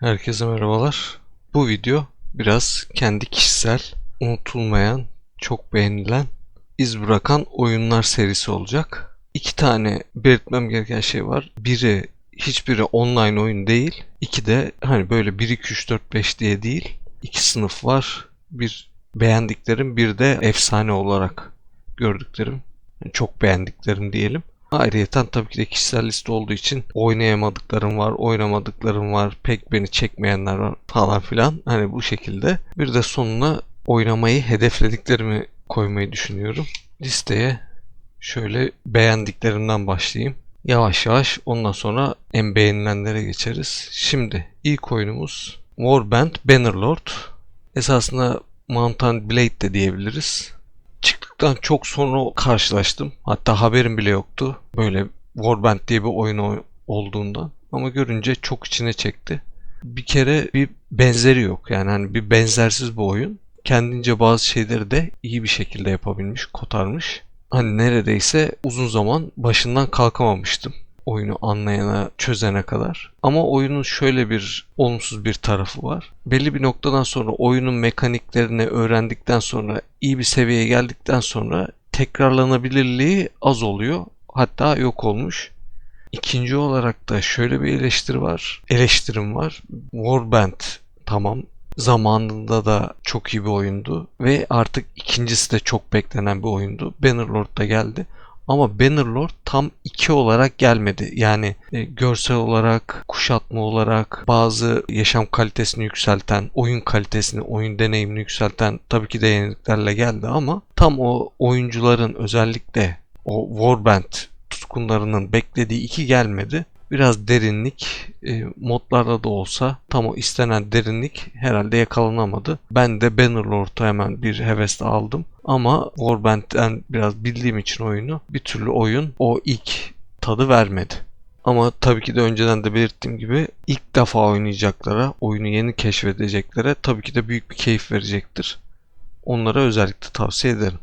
Herkese merhabalar. Bu video biraz kendi kişisel, unutulmayan, çok beğenilen, iz bırakan oyunlar serisi olacak. İki tane belirtmem gereken şey var. Biri hiçbiri online oyun değil. İki de hani böyle 1 2 3 4 5 diye değil. İki sınıf var. Bir beğendiklerim, bir de efsane olarak gördüklerim. Yani çok beğendiklerim diyelim. Ayrıyeten tabii ki de kişisel liste olduğu için oynayamadıklarım var, oynamadıklarım var, pek beni çekmeyenler var falan filan. Hani bu şekilde. Bir de sonuna oynamayı hedeflediklerimi koymayı düşünüyorum. Listeye şöyle beğendiklerimden başlayayım. Yavaş yavaş ondan sonra en beğenilenlere geçeriz. Şimdi ilk oyunumuz Warband Bannerlord. Esasında Mountain Blade de diyebiliriz çıktıktan çok sonra karşılaştım. Hatta haberim bile yoktu. Böyle Warband diye bir oyun olduğundan. Ama görünce çok içine çekti. Bir kere bir benzeri yok. Yani hani bir benzersiz bir oyun. Kendince bazı şeyleri de iyi bir şekilde yapabilmiş, kotarmış. Hani neredeyse uzun zaman başından kalkamamıştım oyunu anlayana, çözene kadar. Ama oyunun şöyle bir olumsuz bir tarafı var. Belli bir noktadan sonra oyunun mekaniklerini öğrendikten sonra, iyi bir seviyeye geldikten sonra tekrarlanabilirliği az oluyor. Hatta yok olmuş. İkinci olarak da şöyle bir eleştiri var. Eleştirim var. Warband tamam zamanında da çok iyi bir oyundu ve artık ikincisi de çok beklenen bir oyundu. Bannerlord da geldi. Ama Bannerlord tam iki olarak gelmedi. Yani e, görsel olarak, kuşatma olarak, bazı yaşam kalitesini yükselten, oyun kalitesini, oyun deneyimini yükselten tabii ki de yeniliklerle geldi ama tam o oyuncuların özellikle o Warband tutkunlarının beklediği iki gelmedi. Biraz derinlik e, modlarda da olsa tam o istenen derinlik herhalde yakalanamadı. Ben de Bannerlord'u hemen bir hevesle aldım. Ama Warband'den biraz bildiğim için oyunu bir türlü oyun o ilk tadı vermedi. Ama tabii ki de önceden de belirttiğim gibi ilk defa oynayacaklara, oyunu yeni keşfedeceklere tabii ki de büyük bir keyif verecektir. Onlara özellikle tavsiye ederim.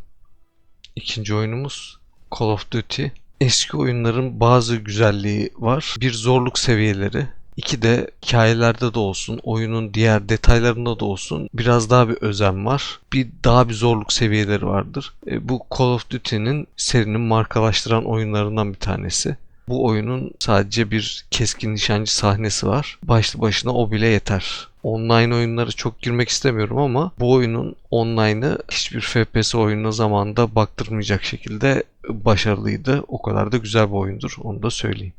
İkinci oyunumuz Call of Duty. Eski oyunların bazı güzelliği var. Bir zorluk seviyeleri. İki de hikayelerde de olsun, oyunun diğer detaylarında da olsun biraz daha bir özen var. Bir daha bir zorluk seviyeleri vardır. E, bu Call of Duty'nin serinin markalaştıran oyunlarından bir tanesi. Bu oyunun sadece bir keskin nişancı sahnesi var. Başlı başına o bile yeter. Online oyunlara çok girmek istemiyorum ama bu oyunun online'ı hiçbir FPS oyununa zamanında baktırmayacak şekilde başarılıydı. O kadar da güzel bir oyundur. Onu da söyleyeyim.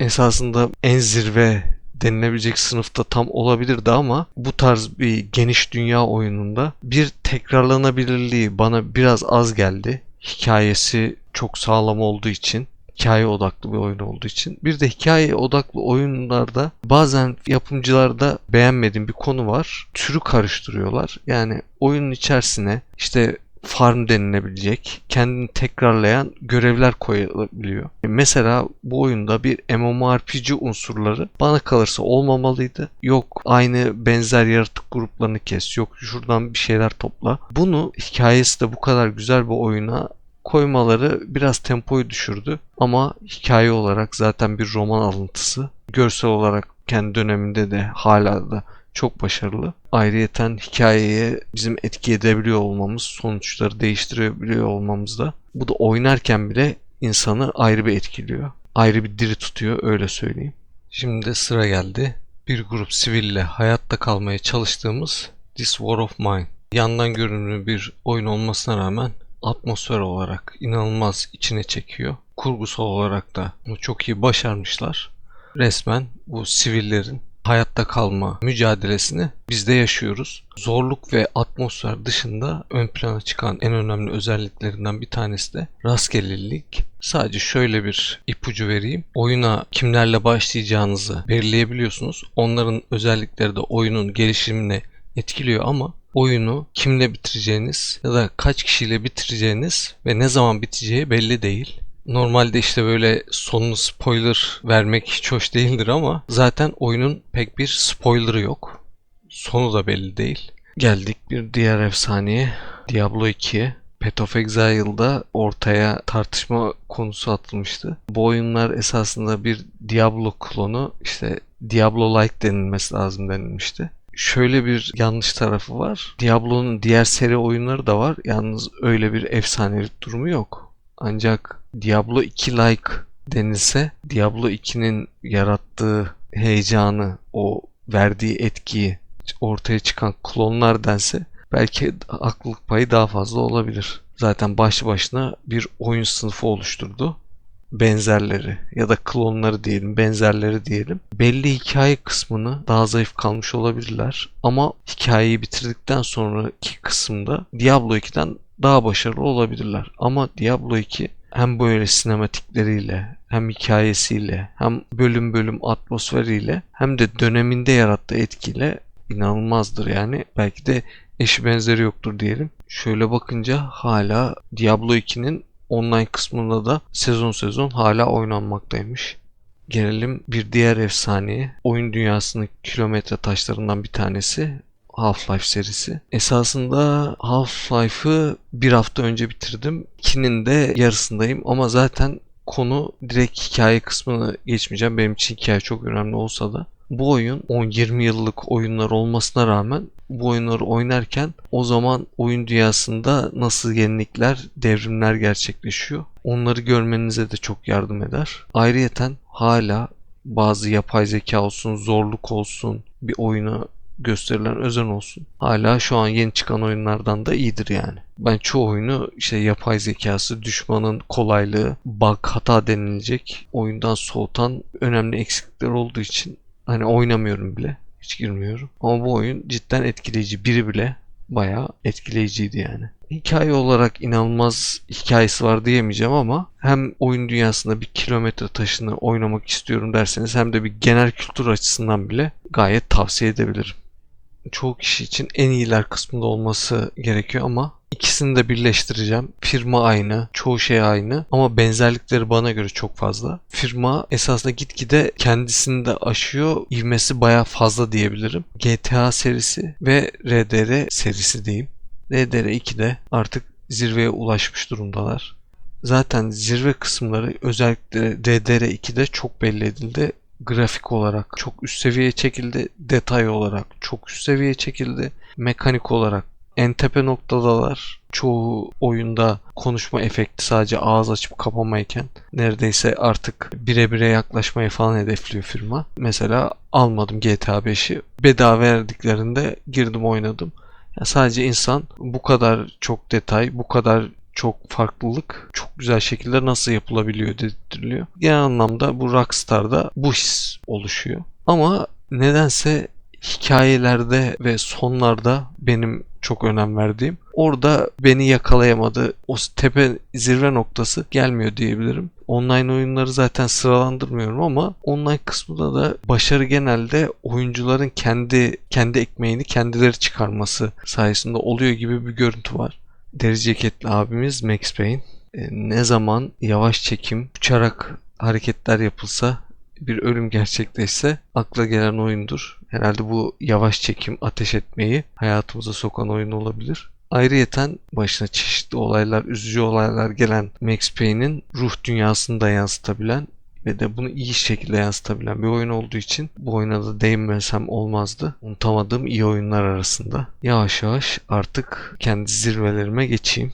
Esasında en zirve denilebilecek sınıfta tam olabilirdi ama bu tarz bir geniş dünya oyununda bir tekrarlanabilirliği bana biraz az geldi. Hikayesi çok sağlam olduğu için hikaye odaklı bir oyun olduğu için. Bir de hikaye odaklı oyunlarda bazen yapımcılarda beğenmediğim bir konu var. Türü karıştırıyorlar. Yani oyunun içerisine işte farm denilebilecek, kendini tekrarlayan görevler koyulabiliyor. Mesela bu oyunda bir MMORPG unsurları bana kalırsa olmamalıydı. Yok aynı benzer yaratık gruplarını kes, yok şuradan bir şeyler topla. Bunu hikayesi de bu kadar güzel bir oyuna koymaları biraz tempoyu düşürdü ama hikaye olarak zaten bir roman alıntısı. Görsel olarak kendi döneminde de hala da çok başarılı. Ayrıyeten hikayeye bizim etki edebiliyor olmamız, sonuçları değiştirebiliyor olmamız da bu da oynarken bile insanı ayrı bir etkiliyor. Ayrı bir diri tutuyor öyle söyleyeyim. Şimdi de sıra geldi. Bir grup siville hayatta kalmaya çalıştığımız This War of Mine. Yandan görünümlü bir oyun olmasına rağmen atmosfer olarak inanılmaz içine çekiyor. Kurgusal olarak da bunu çok iyi başarmışlar. Resmen bu sivillerin hayatta kalma mücadelesini biz de yaşıyoruz. Zorluk ve atmosfer dışında ön plana çıkan en önemli özelliklerinden bir tanesi de rastgelelik. Sadece şöyle bir ipucu vereyim. Oyuna kimlerle başlayacağınızı belirleyebiliyorsunuz. Onların özellikleri de oyunun gelişimine etkiliyor ama oyunu kimle bitireceğiniz ya da kaç kişiyle bitireceğiniz ve ne zaman biteceği belli değil. Normalde işte böyle sonunu spoiler vermek hiç hoş değildir ama zaten oyunun pek bir spoiler'ı yok. Sonu da belli değil. Geldik bir diğer efsaneye Diablo 2'ye. Path of Exile'da ortaya tartışma konusu atılmıştı. Bu oyunlar esasında bir Diablo klonu işte Diablo-like denilmesi lazım denilmişti. Şöyle bir yanlış tarafı var. Diablo'nun diğer seri oyunları da var. Yalnız öyle bir efsanelik durumu yok. Ancak Diablo 2 like denilse Diablo 2'nin yarattığı heyecanı, o verdiği etkiyi ortaya çıkan klonlar dense belki haklılık payı daha fazla olabilir. Zaten başlı başına bir oyun sınıfı oluşturdu. Benzerleri ya da klonları diyelim, benzerleri diyelim. Belli hikaye kısmını daha zayıf kalmış olabilirler. Ama hikayeyi bitirdikten sonraki kısımda Diablo 2'den daha başarılı olabilirler. Ama Diablo 2 hem böyle sinematikleriyle hem hikayesiyle hem bölüm bölüm atmosferiyle hem de döneminde yarattığı etkiyle inanılmazdır yani. Belki de eşi benzeri yoktur diyelim. Şöyle bakınca hala Diablo 2'nin online kısmında da sezon sezon hala oynanmaktaymış. Gelelim bir diğer efsaneye. Oyun dünyasının kilometre taşlarından bir tanesi Half-Life serisi. Esasında Half-Life'ı bir hafta önce bitirdim. 2'nin de yarısındayım ama zaten konu direkt hikaye kısmını geçmeyeceğim. Benim için hikaye çok önemli olsa da. Bu oyun 10-20 yıllık oyunlar olmasına rağmen bu oyunları oynarken o zaman oyun dünyasında nasıl yenilikler, devrimler gerçekleşiyor. Onları görmenize de çok yardım eder. Ayrıyeten hala bazı yapay zeka olsun, zorluk olsun, bir oyunu gösterilen özen olsun. Hala şu an yeni çıkan oyunlardan da iyidir yani. Ben çoğu oyunu işte yapay zekası, düşmanın kolaylığı, bug hata denilecek oyundan soğutan önemli eksiklikler olduğu için hani oynamıyorum bile. Hiç girmiyorum. Ama bu oyun cidden etkileyici. Biri bile bayağı etkileyiciydi yani. Hikaye olarak inanılmaz hikayesi var diyemeyeceğim ama hem oyun dünyasında bir kilometre taşını oynamak istiyorum derseniz hem de bir genel kültür açısından bile gayet tavsiye edebilirim çoğu kişi için en iyiler kısmında olması gerekiyor ama ikisini de birleştireceğim. Firma aynı, çoğu şey aynı ama benzerlikleri bana göre çok fazla. Firma esasında gitgide kendisini de aşıyor. İvmesi baya fazla diyebilirim. GTA serisi ve RDR serisi diyeyim. RDR 2'de artık zirveye ulaşmış durumdalar. Zaten zirve kısımları özellikle RDR2'de çok belli edildi grafik olarak çok üst seviyeye çekildi. Detay olarak çok üst seviyeye çekildi. Mekanik olarak en tepe noktadalar. Çoğu oyunda konuşma efekti sadece ağız açıp kapamayken neredeyse artık bire bire yaklaşmayı falan hedefliyor firma. Mesela almadım GTA 5'i. Bedava verdiklerinde girdim oynadım. Yani sadece insan bu kadar çok detay, bu kadar çok farklılık çok güzel şekilde nasıl yapılabiliyor dedirtiliyor. Genel anlamda bu Rockstar'da bu his oluşuyor. Ama nedense hikayelerde ve sonlarda benim çok önem verdiğim. Orada beni yakalayamadı. O tepe zirve noktası gelmiyor diyebilirim. Online oyunları zaten sıralandırmıyorum ama online kısmında da başarı genelde oyuncuların kendi kendi ekmeğini kendileri çıkarması sayesinde oluyor gibi bir görüntü var deri ceketli abimiz Max Payne e, ne zaman yavaş çekim, uçarak hareketler yapılsa bir ölüm gerçekleşse akla gelen oyundur. Herhalde bu yavaş çekim ateş etmeyi hayatımıza sokan oyun olabilir. Ayrıyeten başına çeşitli olaylar, üzücü olaylar gelen Max Payne'in ruh dünyasını da yansıtabilen ve de bunu iyi şekilde yansıtabilen bir oyun olduğu için bu oyuna da değinmesem olmazdı. Unutamadığım iyi oyunlar arasında. Yavaş yavaş artık kendi zirvelerime geçeyim.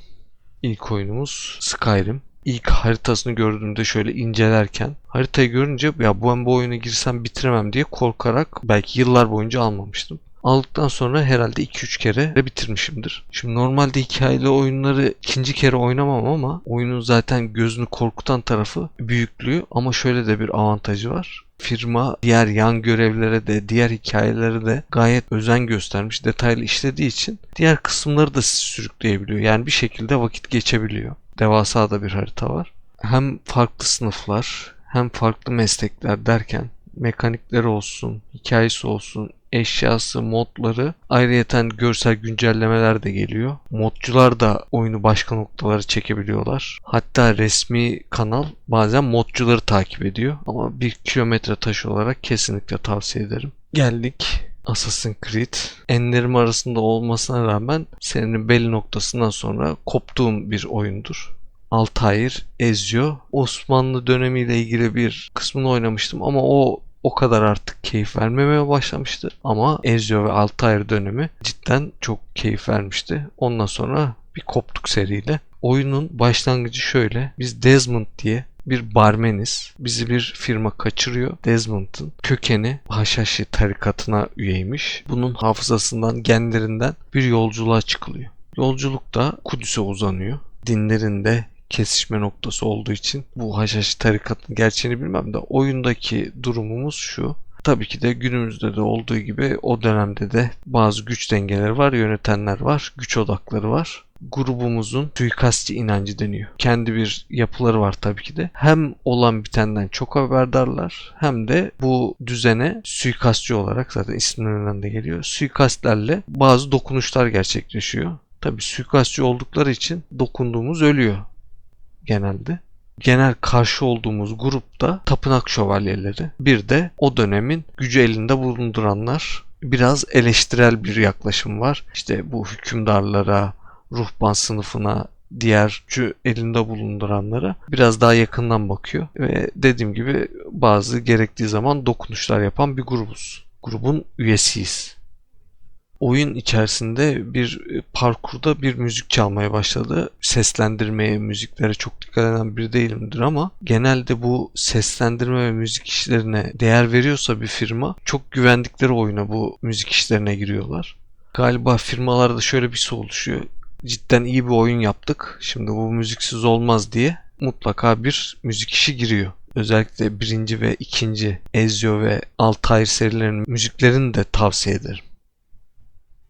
İlk oyunumuz Skyrim. İlk haritasını gördüğümde şöyle incelerken haritayı görünce ya ben bu oyuna girsem bitiremem diye korkarak belki yıllar boyunca almamıştım. Aldıktan sonra herhalde 2-3 kere de bitirmişimdir. Şimdi normalde hikayeli oyunları ikinci kere oynamam ama oyunun zaten gözünü korkutan tarafı büyüklüğü ama şöyle de bir avantajı var firma diğer yan görevlere de diğer hikayelere de gayet özen göstermiş detaylı işlediği için diğer kısımları da sürükleyebiliyor. Yani bir şekilde vakit geçebiliyor. Devasa da bir harita var. Hem farklı sınıflar hem farklı meslekler derken mekanikleri olsun, hikayesi olsun, eşyası, modları ayrıyeten görsel güncellemeler de geliyor. Modcular da oyunu başka noktalara çekebiliyorlar. Hatta resmi kanal bazen modcuları takip ediyor. Ama bir kilometre taşı olarak kesinlikle tavsiye ederim. Geldik Assassin's Creed. Enlerim arasında olmasına rağmen senin belli noktasından sonra koptuğum bir oyundur. Altair, Ezio. Osmanlı dönemiyle ilgili bir kısmını oynamıştım ama o o kadar artık keyif vermemeye başlamıştı. Ama Ezio ve Altair dönemi cidden çok keyif vermişti. Ondan sonra bir koptuk seriyle. Oyunun başlangıcı şöyle. Biz Desmond diye bir barmeniz. Bizi bir firma kaçırıyor. Desmond'ın kökeni Haşhaşi tarikatına üyeymiş. Bunun hafızasından, genlerinden bir yolculuğa çıkılıyor. Yolculuk da Kudüs'e uzanıyor. Dinlerinde kesişme noktası olduğu için bu Haşhaşi tarikatının gerçeğini bilmem de oyundaki durumumuz şu. Tabii ki de günümüzde de olduğu gibi o dönemde de bazı güç dengeleri var, yönetenler var, güç odakları var. Grubumuzun suikastçı inancı deniyor. Kendi bir yapıları var tabii ki de. Hem olan bitenden çok haberdarlar hem de bu düzene suikastçı olarak zaten ismlerinden de geliyor. Suikastlerle bazı dokunuşlar gerçekleşiyor. Tabii suikastçı oldukları için dokunduğumuz ölüyor genelde genel karşı olduğumuz grupta tapınak şövalyeleri. Bir de o dönemin gücü elinde bulunduranlar. Biraz eleştirel bir yaklaşım var. İşte bu hükümdarlara, ruhban sınıfına, diğer gücü elinde bulunduranlara biraz daha yakından bakıyor. Ve dediğim gibi bazı gerektiği zaman dokunuşlar yapan bir grubuz. Grubun üyesiyiz oyun içerisinde bir e, parkurda bir müzik çalmaya başladı. Seslendirmeye, müziklere çok dikkat eden biri değilimdir ama genelde bu seslendirme ve müzik işlerine değer veriyorsa bir firma çok güvendikleri oyuna bu müzik işlerine giriyorlar. Galiba firmalarda şöyle bir şey oluşuyor. Cidden iyi bir oyun yaptık. Şimdi bu müziksiz olmaz diye mutlaka bir müzik işi giriyor özellikle birinci ve ikinci Ezio ve Altair serilerinin müziklerini de tavsiye ederim.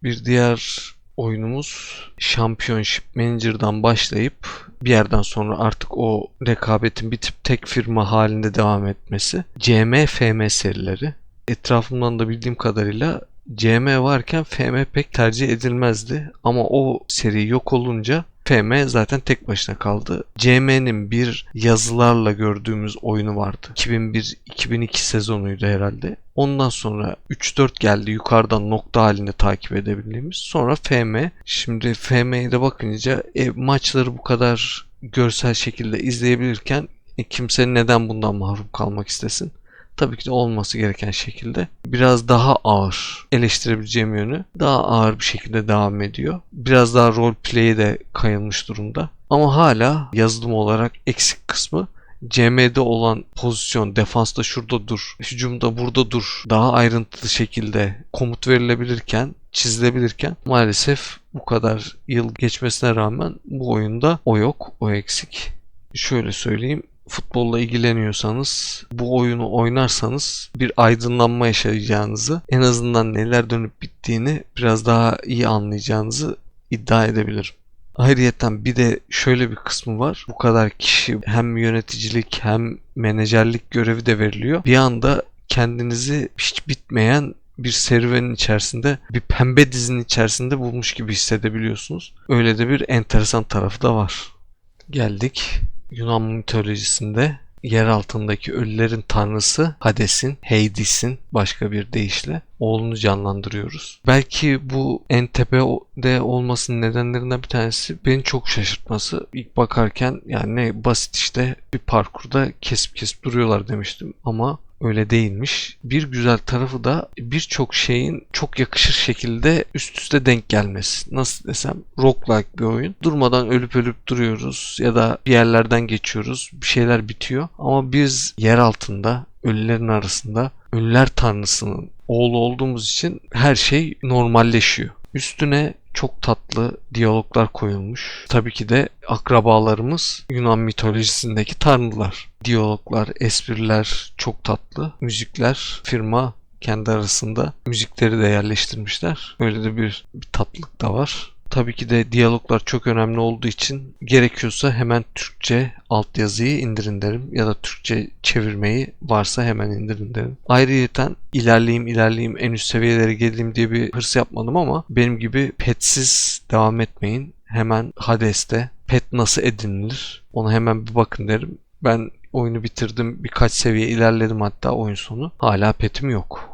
Bir diğer oyunumuz Championship Manager'dan başlayıp bir yerden sonra artık o rekabetin bitip tek firma halinde devam etmesi. CM, FM serileri. Etrafımdan da bildiğim kadarıyla CM varken FM pek tercih edilmezdi ama o seri yok olunca FM zaten tek başına kaldı. CM'nin bir yazılarla gördüğümüz oyunu vardı. 2001-2002 sezonuydu herhalde. Ondan sonra 3-4 geldi yukarıdan nokta halinde takip edebildiğimiz. Sonra FM. Şimdi FM'ye de bakınca e, maçları bu kadar görsel şekilde izleyebilirken e, kimse neden bundan mahrum kalmak istesin? Tabii ki de olması gereken şekilde biraz daha ağır eleştirebileceğim yönü daha ağır bir şekilde devam ediyor. Biraz daha role play'e de kayılmış durumda. Ama hala yazılım olarak eksik kısmı CM'de olan pozisyon defansta şurada dur, hücumda burada dur daha ayrıntılı şekilde komut verilebilirken çizilebilirken maalesef bu kadar yıl geçmesine rağmen bu oyunda o yok, o eksik. Şöyle söyleyeyim futbolla ilgileniyorsanız, bu oyunu oynarsanız bir aydınlanma yaşayacağınızı, en azından neler dönüp bittiğini biraz daha iyi anlayacağınızı iddia edebilirim. Ayrıyeten bir de şöyle bir kısmı var. Bu kadar kişi hem yöneticilik hem menajerlik görevi de veriliyor. Bir anda kendinizi hiç bitmeyen bir serüvenin içerisinde, bir pembe dizinin içerisinde bulmuş gibi hissedebiliyorsunuz. Öyle de bir enteresan tarafı da var. Geldik Yunan mitolojisinde yer altındaki ölülerin tanrısı Hades'in, Hades'in başka bir deyişle oğlunu canlandırıyoruz. Belki bu en tepede olmasının nedenlerinden bir tanesi beni çok şaşırtması. İlk bakarken yani ne basit işte bir parkurda kesip kesip duruyorlar demiştim ama öyle değilmiş. Bir güzel tarafı da birçok şeyin çok yakışır şekilde üst üste denk gelmesi. Nasıl desem roguelike bir oyun. Durmadan ölüp ölüp duruyoruz ya da bir yerlerden geçiyoruz. Bir şeyler bitiyor. Ama biz yer altında ölülerin arasında ölüler tanrısının oğlu olduğumuz için her şey normalleşiyor. Üstüne çok tatlı diyaloglar koyulmuş. Tabii ki de akrabalarımız Yunan mitolojisindeki tanrılar. Diyaloglar, espriler çok tatlı. Müzikler firma kendi arasında müzikleri de yerleştirmişler. Öyle de bir, bir tatlılık da var. Tabii ki de diyaloglar çok önemli olduğu için gerekiyorsa hemen Türkçe altyazıyı indirin derim ya da Türkçe çevirmeyi varsa hemen indirin derim. Ayrıyeten ilerleyeyim ilerleyeyim en üst seviyelere geleyim diye bir hırs yapmadım ama benim gibi petsiz devam etmeyin. Hemen Hades'te pet nasıl edinilir ona hemen bir bakın derim. Ben oyunu bitirdim birkaç seviye ilerledim hatta oyun sonu. Hala petim yok.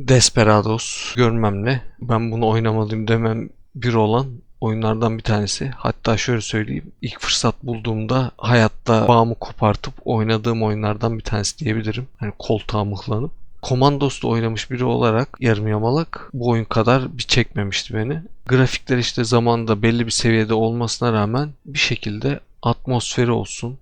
Desperados görmemle ben bunu oynamalıyım demem bir olan oyunlardan bir tanesi. Hatta şöyle söyleyeyim. ilk fırsat bulduğumda hayatta bağımı kopartıp oynadığım oyunlardan bir tanesi diyebilirim. Hani koltuğa mıhlanıp. Komandos'ta oynamış biri olarak yarım yamalak bu oyun kadar bir çekmemişti beni. Grafikler işte zamanda belli bir seviyede olmasına rağmen bir şekilde atmosferi olsun,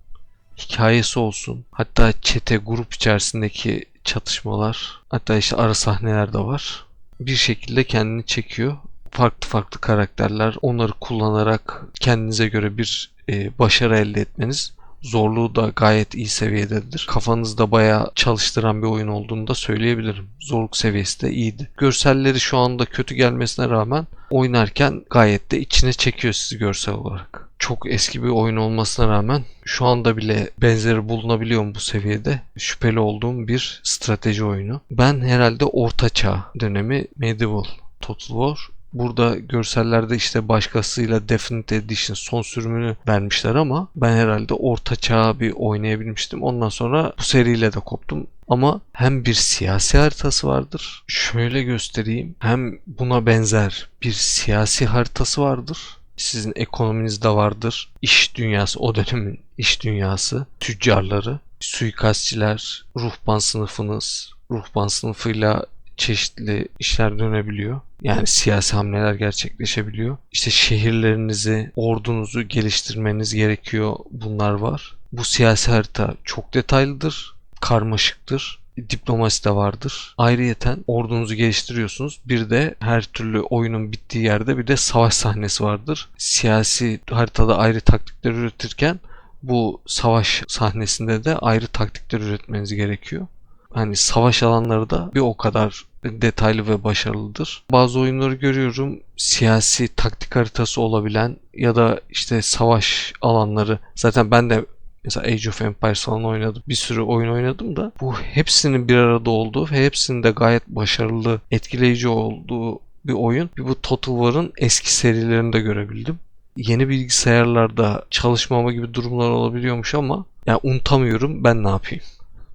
hikayesi olsun, hatta çete grup içerisindeki çatışmalar, hatta işte ara sahneler de var. Bir şekilde kendini çekiyor. Farklı farklı karakterler, onları kullanarak kendinize göre bir e, başarı elde etmeniz zorluğu da gayet iyi seviyededir. Kafanızda bayağı çalıştıran bir oyun olduğunu da söyleyebilirim. Zorluk seviyesi de iyiydi. Görselleri şu anda kötü gelmesine rağmen oynarken gayet de içine çekiyor sizi görsel olarak. Çok eski bir oyun olmasına rağmen şu anda bile benzeri bulunabiliyor mu bu seviyede? Şüpheli olduğum bir strateji oyunu. Ben herhalde Orta Çağ dönemi Medieval Total War Burada görsellerde işte başkasıyla Definite Edition son sürümünü vermişler ama ben herhalde orta çağ bir oynayabilmiştim. Ondan sonra bu seriyle de koptum. Ama hem bir siyasi haritası vardır. Şöyle göstereyim. Hem buna benzer bir siyasi haritası vardır. Sizin ekonominiz de vardır. İş dünyası, o dönemin iş dünyası, tüccarları, suikastçiler, ruhban sınıfınız, ruhban sınıfıyla çeşitli işler dönebiliyor. Yani siyasi hamleler gerçekleşebiliyor. İşte şehirlerinizi, ordunuzu geliştirmeniz gerekiyor. Bunlar var. Bu siyasi harita çok detaylıdır, karmaşıktır. Diplomasi de vardır. Ayrıyeten ordunuzu geliştiriyorsunuz. Bir de her türlü oyunun bittiği yerde bir de savaş sahnesi vardır. Siyasi haritada ayrı taktikler üretirken bu savaş sahnesinde de ayrı taktikler üretmeniz gerekiyor hani savaş alanları da bir o kadar detaylı ve başarılıdır. Bazı oyunları görüyorum siyasi taktik haritası olabilen ya da işte savaş alanları zaten ben de mesela Age of Empires falan oynadım. Bir sürü oyun oynadım da bu hepsinin bir arada olduğu ve hepsinin de gayet başarılı, etkileyici olduğu bir oyun. Bir bu Total War'ın eski serilerini de görebildim. Yeni bilgisayarlarda çalışmama gibi durumlar olabiliyormuş ama yani unutamıyorum ben ne yapayım.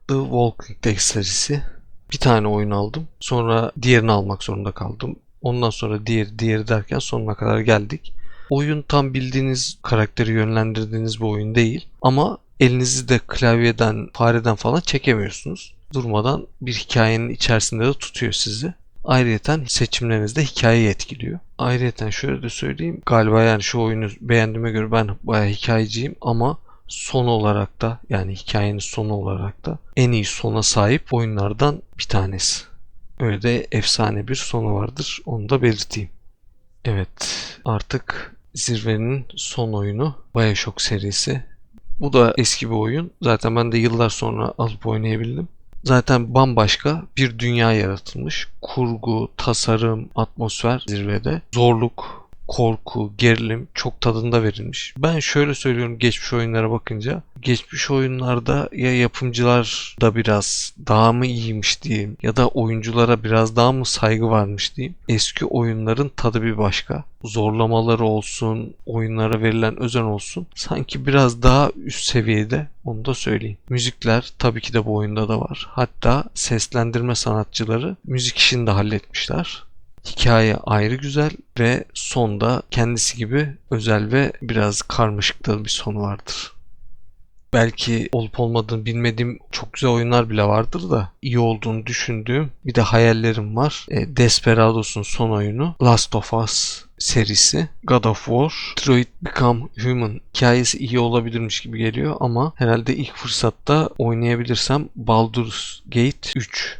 The Walking Dead serisi. Bir tane oyun aldım. Sonra diğerini almak zorunda kaldım. Ondan sonra diğer diğeri derken sonuna kadar geldik. Oyun tam bildiğiniz karakteri yönlendirdiğiniz bir oyun değil. Ama elinizi de klavyeden, fareden falan çekemiyorsunuz. Durmadan bir hikayenin içerisinde de tutuyor sizi. Ayrıyeten seçimleriniz de hikayeyi etkiliyor. Ayrıyeten şöyle de söyleyeyim. Galiba yani şu oyunu beğendiğime göre ben bayağı hikayeciyim ama son olarak da yani hikayenin sonu olarak da en iyi sona sahip oyunlardan bir tanesi. Öyle de efsane bir sonu vardır. Onu da belirteyim. Evet artık zirvenin son oyunu Bioshock serisi. Bu da eski bir oyun. Zaten ben de yıllar sonra alıp oynayabildim. Zaten bambaşka bir dünya yaratılmış. Kurgu, tasarım, atmosfer zirvede. Zorluk, korku, gerilim çok tadında verilmiş. Ben şöyle söylüyorum geçmiş oyunlara bakınca. Geçmiş oyunlarda ya yapımcılar da biraz daha mı iyiymiş diyeyim ya da oyunculara biraz daha mı saygı varmış diyeyim. Eski oyunların tadı bir başka. Zorlamaları olsun, oyunlara verilen özen olsun. Sanki biraz daha üst seviyede onu da söyleyeyim. Müzikler tabii ki de bu oyunda da var. Hatta seslendirme sanatçıları müzik işini de halletmişler. Hikaye ayrı güzel ve sonda kendisi gibi özel ve biraz karmaşık da bir sonu vardır. Belki olup olmadığını bilmediğim çok güzel oyunlar bile vardır da iyi olduğunu düşündüğüm bir de hayallerim var. E, Desperados'un son oyunu Last of Us serisi God of War Detroit Become Human hikayesi iyi olabilirmiş gibi geliyor ama herhalde ilk fırsatta oynayabilirsem Baldur's Gate 3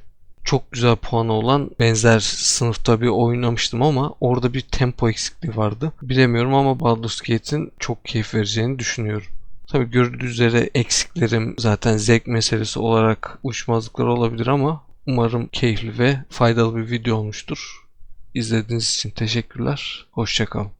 çok güzel puanı olan benzer sınıfta bir oynamıştım ama orada bir tempo eksikliği vardı. Bilemiyorum ama Baldur's Gate'in çok keyif vereceğini düşünüyorum. Tabi görüldüğü üzere eksiklerim zaten zevk meselesi olarak uçmazlıklar olabilir ama umarım keyifli ve faydalı bir video olmuştur. İzlediğiniz için teşekkürler. Hoşçakalın.